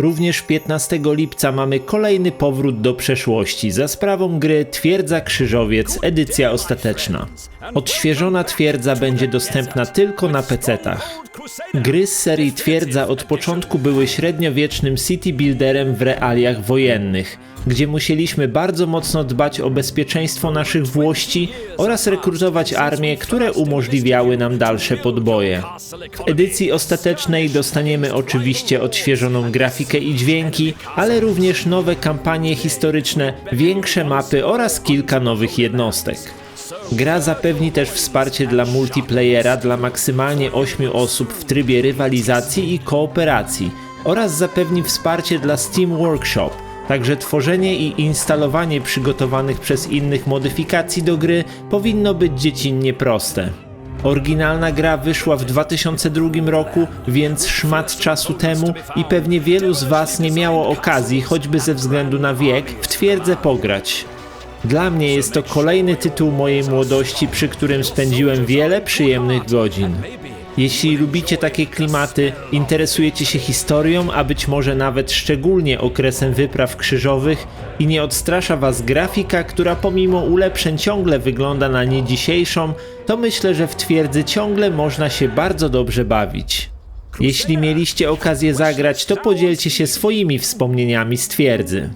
Również 15 lipca mamy kolejny powrót do przeszłości za sprawą gry Twierdza Krzyżowiec edycja ostateczna. Odświeżona twierdza będzie dostępna tylko na PC-tach. Gry z serii Twierdza od początku były średniowiecznym city builderem w realiach wojennych, gdzie musieliśmy bardzo mocno dbać o bezpieczeństwo naszych włości oraz rekrutować armie, które umożliwiały nam dalsze podboje. W edycji ostatecznej dostaniemy oczywiście odświeżoną grafikę i dźwięki, ale również nowe kampanie historyczne, większe mapy oraz kilka nowych jednostek. Gra zapewni też wsparcie dla multiplayera dla maksymalnie 8 osób w trybie rywalizacji i kooperacji oraz zapewni wsparcie dla Steam Workshop. Także tworzenie i instalowanie przygotowanych przez innych modyfikacji do gry powinno być dziecinnie proste. Oryginalna gra wyszła w 2002 roku, więc szmat czasu temu i pewnie wielu z Was nie miało okazji, choćby ze względu na wiek, w twierdzę pograć. Dla mnie jest to kolejny tytuł mojej młodości, przy którym spędziłem wiele przyjemnych godzin. Jeśli lubicie takie klimaty, interesujecie się historią, a być może nawet szczególnie okresem wypraw krzyżowych i nie odstrasza was grafika, która pomimo ulepszeń ciągle wygląda na nie dzisiejszą, to myślę, że w twierdzy ciągle można się bardzo dobrze bawić. Jeśli mieliście okazję zagrać, to podzielcie się swoimi wspomnieniami z twierdzy.